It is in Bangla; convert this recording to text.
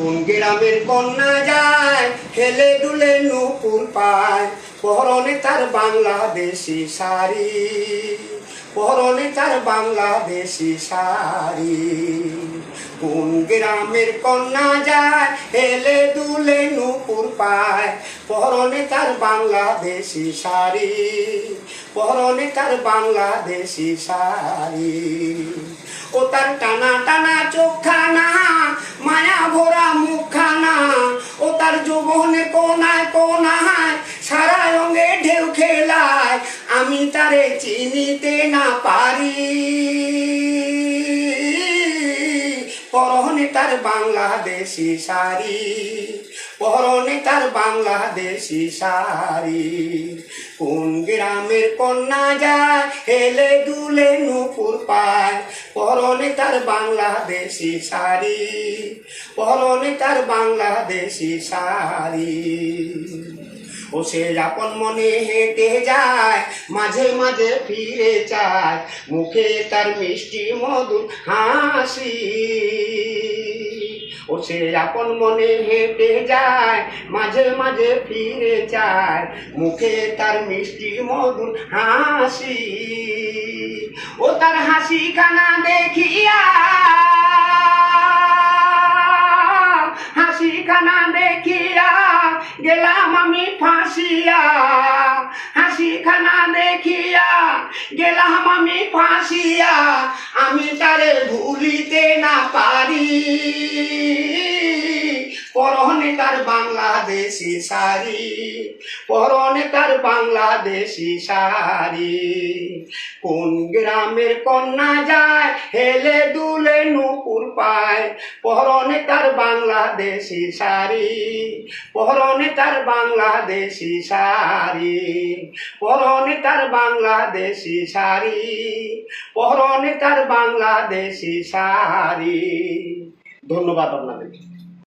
কোন গ্রামের কন্যা যায়, খেলে দুলে নুপুর পায়। পরনে তার বাংলাদেশি শাড়ি পরনে তার বাংলাদেশি শাড়ি। কোন গ্রামের কন্যা যায় হেলে দুলে নুপুর পায়। পরনে তার বাংলাদেশি শাড়ি পরনে তার বাংলাদেশি শাড়ি। যৌবনে কোনায় কোনায়, সারা রঙে ঢেউ খেলায়, আমি তারে চিনিতে না পারি। পরনে তার বাংলাদেশি শাড়ি, পরনে তার বাংলাদেশি শাড়ি। কোন গ্রামের কন্যা যায়, হেলে দুলে নুপুর পায়, পরনে তার বাংলাদেশি শাড়ি তার বাংলাদেশি শাড়ি। ও সে আপন মনে হেঁটে যায়, মাঝে মাঝে ফিরে চায়, মুখে তার মিষ্টি মধুর হাসি। ও সে আপন মনে হেঁটে যায়, মাঝে মাঝে ফিরে চায়, মুখে তার মিষ্টি মধুর হাসি। ও তার হাসি খানা দেখিয়া খানা দেখিয়া গেলাম আমি ফাঁসিয়া। হাসি খানা দেখিয়া গেলাম আমি ফাঁসিয়া। আমি তারে ভুলিতে তার বাংলাদেশি শাড়ি, পরনে তার বাংলাদেশি শাড়ি। কোন গ্রামের কন্যা যায়, হেলে দুলে নুপুর পায়। পরনে তার বাংলাদেশি শাড়ি, পরনে তার বাংলাদেশি শাড়ি। পরনে তার বাংলাদেশি শাড়ি, পরনে তার বাংলাদেশি শাড়ি। ধন্যবাদ আপনাদের।